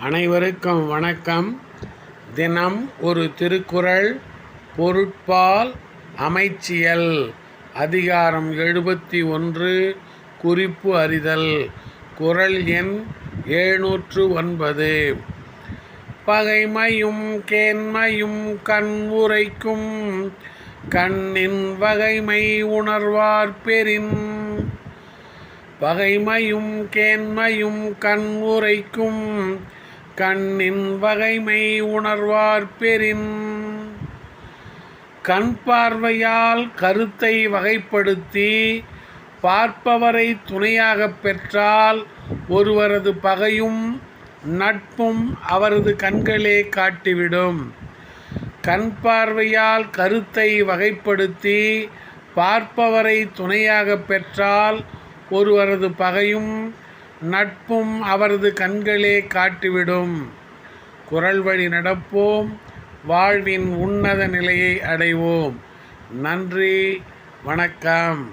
அனைவருக்கும் வணக்கம். தினம் ஒரு திருக்குறள் பொருட்பால் அமைச்சியல். அதிகாரம் எழுபத்தி ஒன்று குறிப்பு அறிதல். குறள் எண் எழுநூற்று ஒன்பது. பகைமையும் கேண்மையும் கண் உரைக்கும். கண்ணின் வகைமை உணர்வார் பெறின் பகைமையும் கேண்மையும் கண் உரைக்கும். கண்ணின் வகைமை உணர்வார் பெரின். கண் பார்வையால் கருத்தை வகைப்படுத்தி பார்ப்பவரை துணையாகப் பெற்றால் ஒருவரது பகையும் நட்பும் அவரது கண்களே காட்டிவிடும். கண் பார்வையால் கருத்தை வகைப்படுத்தி பார்ப்பவரை துணையாகப் பெற்றால் ஒருவரது பகையும் நட்பும் அவரது கண்களே காட்டிவிடும். குரல் வழி நடப்போம். வாழ்வின் உன்னத நிலையை அடைவோம். நன்றி. வணக்கம்.